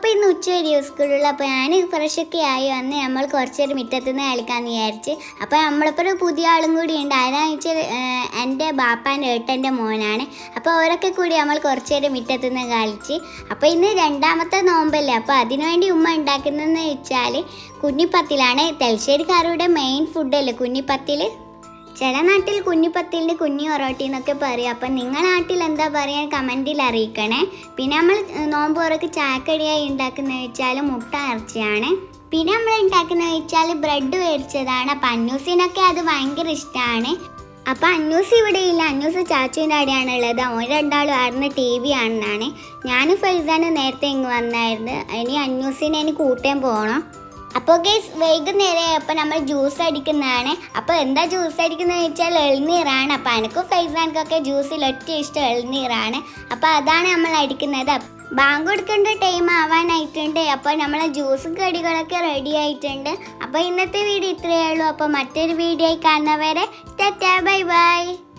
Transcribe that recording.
അപ്പോൾ ഇന്ന് ഉച്ച വരെ സ്കൂളിലുള്ള അപ്പോൾ ഞാൻ ഫ്രഷൊക്കെ ആയി. വന്ന് നമ്മൾ കുറച്ചേരം മുറ്റത്തുനിന്ന് കളിക്കാമെന്ന് വിചാരിച്ച്. അപ്പോൾ നമ്മളിപ്പോൾ ഒരു പുതിയ ആളും കൂടി ഉണ്ട്. ആരാന്ന് വെച്ചാൽ എന്റെ ബാപ്പാന്റെ ഏട്ടന്റെ മോനാണ്. അപ്പോൾ അവരൊക്കെ കൂടി നമ്മൾ കുറച്ചേരം മുറ്റത്തുനിന്ന് കളിച്ച്. അപ്പോൾ ഇന്ന് രണ്ടാമത്തെ നോമ്പല്ലേ? അപ്പോൾ അതിനുവേണ്ടി ഉമ്മ ഉണ്ടാക്കുന്നതെന്ന് വെച്ചാൽ കുഞ്ഞിപ്പത്തിലാണ്. തലശ്ശേരിക്കാരുടെ മെയിൻ ഫുഡല്ലേ കുഞ്ഞിപ്പത്തിൽ ചില നാട്ടിൽ കുഞ്ഞിപ്പത്തിലിന്റെ കുഞ്ഞി പൊറോട്ടി എന്നൊക്കെ പറയും. അപ്പം നിങ്ങളുടെ നാട്ടിൽ എന്താ പറയുക കമന്റിൽ അറിയിക്കണേ. പിന്നെ നമ്മൾ നോമ്പ് പുറക്ക് ചാക്കടിയായി ഉണ്ടാക്കുന്നത് വെച്ചാൽ മുട്ട ഇറച്ചിയാണ്. പിന്നെ നമ്മൾ ഉണ്ടാക്കുന്നത് വെച്ചാൽ ബ്രെഡ് മേടിച്ചതാണ് അപ്പം അന്നൂസിനൊക്കെ അത് ഭയങ്കര ഇഷ്ടമാണ് അപ്പം അന്നൂസ് ഇവിടെ ഇല്ല. അന്നൂസ് ചാച്ചുവിന്റെ അവിടെയാണ് ഉള്ളത്. ഓൻ രണ്ടാളും ആയിരുന്നു ടി വി ആണെന്നാണ്. ഞാൻ ഫൈസാന് നേരത്തെ ഇങ്ങ് വന്നായിരുന്നു. ഇനി അന്നൂസിനെ ഇനി കൂട്ടാൻ പോകണം അപ്പോൾ ഗൈസ് വൈകുന്നേരം അപ്പോൾ നമ്മൾ ജ്യൂസ് അടിക്കുന്നതാണ്. അപ്പോൾ എന്താ ജ്യൂസ് അടിക്കുന്നത് വെച്ചാൽ എളുനീറാണ്. അപ്പോൾ എനിക്കും ഫൈസാൻക്കൊക്കെ ജ്യൂസിൽ ഒറ്റ ഇഷ്ടം എളുനീറാണ്. അപ്പോൾ അതാണ് നമ്മൾ അടിക്കുന്നത്. ബാങ്ക് കൊടുക്കേണ്ട ടൈം ആവാനായിട്ടുണ്ട്. അപ്പോൾ നമ്മളെ ജ്യൂസും കടികളൊക്കെ റെഡി ആയിട്ടുണ്ട്. അപ്പോൾ ഇന്നത്തെ വീഡിയോ ഇത്രയേ ഉള്ളൂ. അപ്പോൾ മറ്റൊരു വീഡിയോ കാണുന്നവരെ ടാറ്റാ ബൈ ബൈ